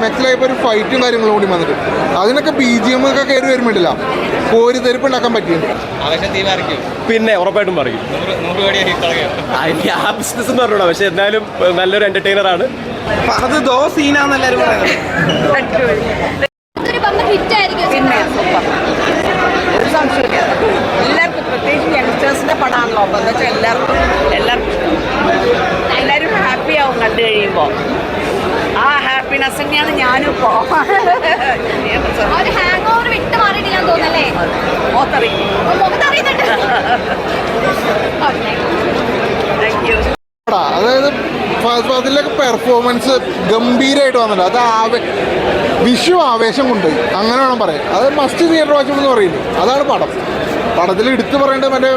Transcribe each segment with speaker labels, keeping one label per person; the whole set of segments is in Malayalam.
Speaker 1: ക്ലൈമാക്സിലായപ്പോൾ ഒരു ഫൈറ്റും കാര്യങ്ങളും കൂടി വന്നിട്ട്. അതിനൊക്കെ ബി ജി എം ഒക്കെ കയറി വരുമ്പോഴില്ല? ഒരു തെരുപ്പ് ഉണ്ടാക്കാൻ
Speaker 2: പറ്റും
Speaker 3: പിന്നെ ഉറപ്പായിട്ടും പറയും. ആ, ബിസിനസ് എന്ന് പറഞ്ഞൂടാ പക്ഷെ എന്നാലും നല്ലൊരു എന്റർടൈനർ ആണ്.
Speaker 4: അത് ദോ സീനാന്ന് പറയുന്നത്.
Speaker 5: എല്ലാവർക്കും പ്രത്യേകിച്ച് യങ്സ്റ്റേഴ്സിന്റെ പടമാണല്ലോ അപ്പോൾ എന്താ വെച്ചാൽ എല്ലാവർക്കും എല്ലാവർക്കും എല്ലാവരും ഹാപ്പി ആവും കണ്ടു കഴിയുമ്പോൾ തന്നെയാണ് ഞാനും
Speaker 6: ഇപ്പോ. ഒരു ഹാങ് ഓവർ വിട്ട് മാറിയിട്ടില്ല തോന്നല്ലേ മുഖത്തറിയുന്നുണ്ട്
Speaker 1: അതായത് അതിലൊക്കെ പെർഫോമൻസ് ഗംഭീരമായിട്ട് വന്നില്ല. അത് ആവേ വിഷു ആവേശം കൊണ്ട്. അങ്ങനെ വേണം പറയാം അത് മസ്റ്റ് തിയേറ്റർ വാച്ച് എന്ന് പറയുന്നു. അതാണ് പടം. പടത്തിൽ എടുത്തു പറയേണ്ടത് മറ്റേ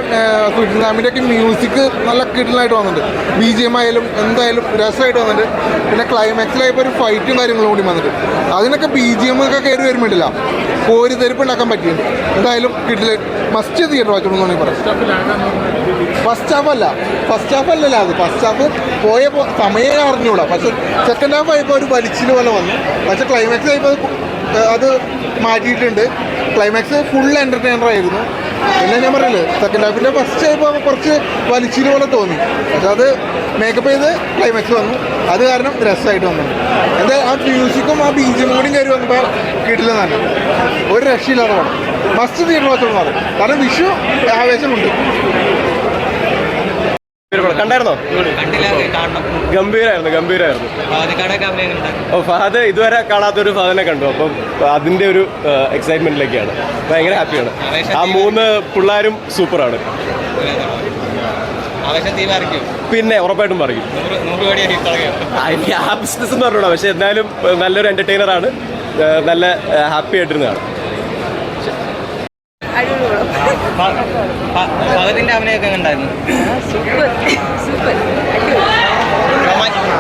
Speaker 1: ഫിറ്റ്നാമിന്റെ ഒക്കെ മ്യൂസിക് നല്ല കിടലായിട്ട് വന്നിട്ടുണ്ട്. ബി ജി എം ആയാലും എന്തായാലും രസമായിട്ട് വന്നിട്ട് പിന്നെ ക്ലൈമാക്സിലായപ്പോൾ ഒരു ഫൈറ്റും കാര്യങ്ങളും കൂടി വന്നിട്ട് അതിനൊക്കെ ബി ജി എം ഒക്കെ കയറി വരുമ്പോഴില്ല കോരി തെരുപ്പ് ഉണ്ടാക്കാൻ പറ്റിയും എന്തായാലും കിട്ടില്ല മസ്റ്റ് തിയേറ്റർ വാച്ചോളൂ എന്ന് വേണമെങ്കിൽ പറയാം. ഫസ്റ്റ് ഹാഫ് അല്ല. ഫസ്റ്റ് ഹാഫ് അല്ലല്ല അത്. ഫസ്റ്റ് ഹാഫ് പോയ സമയം അറിഞ്ഞൂടാ. പക്ഷെ സെക്കൻഡ് ഹാഫ് ആയപ്പോൾ ഒരു വലിച്ചിൽ പോലെ വന്നു. പക്ഷെ ക്ലൈമാക്സ് ആയപ്പോൾ അത് മാറ്റിയിട്ടുണ്ട്. ക്ലൈമാക്സ് ഫുൾ എന്റർടൈനർ ആയിരുന്നു. പിന്നെ ഞാൻ പറയില്ലേ സെക്കൻഡ് ഹാഫിന്റെ ഫസ്റ്റ് ആയപ്പോൾ കുറച്ച് വലിച്ചിരി പോലെ തോന്നി. പക്ഷെ അത് മേക്കപ്പ് ചെയ്ത് ക്ലൈമാക്സ് വന്നു. അത് കാരണം രസമായിട്ട് വന്നു. എന്താ ആ മ്യൂസിക്കും ആ ബീജും കൂടി കയറി വന്നപ്പോൾ കിട്ടില്ലെന്നാണ് ഒരു രക്ഷയില്ലാതെ പടം മസ്റ്റ് വാച്ചോന്ന് പറയും കാരണം വിഷു ആവേശമുണ്ട്.
Speaker 3: കണ്ടായിരുന്നോ? ഗംഭീരായിരുന്നു ഗംഭീരായിരുന്നു. ഓ ഫഹദ് ഇതുവരെ കാണാത്തൊരു ഫഹദിനെ കണ്ടു. അപ്പം അതിന്റെ ഒരു എക്സൈറ്റ്മെന്റിലേക്കാണ് ഭയങ്കര ഹാപ്പിയാണ് ആ മൂന്ന് പിള്ളേരും സൂപ്പറാണ്. പിന്നെ ഉറപ്പായിട്ടും പറയും. ആ, ബിസിനസ് എന്ന് പറഞ്ഞൂടാ. പക്ഷെ എന്നാലും നല്ലൊരു എന്റർടൈനർ ആണ്. നല്ല ഹാപ്പി ആയിട്ടിരുന്നതാണ്.
Speaker 2: ഭഗതിന്റെ അഭിനയൊക്കെ ഉണ്ടായിരുന്നു
Speaker 5: സൂപ്പർ സൂപ്പർ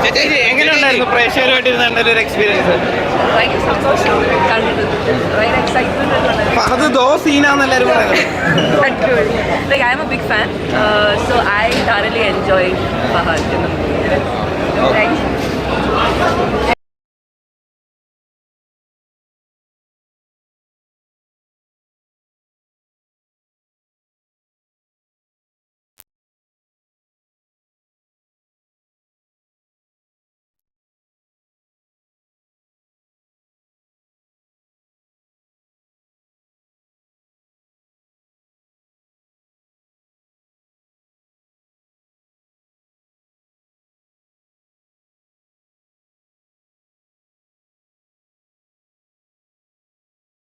Speaker 2: ചേച്ചി
Speaker 4: എങ്ങനെയുണ്ടായിരുന്നു? പ്രേക്ഷകരുമായിട്ട് ഒരു എക്സ്പീരിയൻസ്
Speaker 5: ഭയങ്കര സന്തോഷം കണ്ടിട്ട് ഭയങ്കര എക്സൈറ്റ്മെന്റ്
Speaker 4: അത് ദോ പറയുന്നത്.
Speaker 5: so I thoroughly enjoyed Fahad in the movie. Thanks.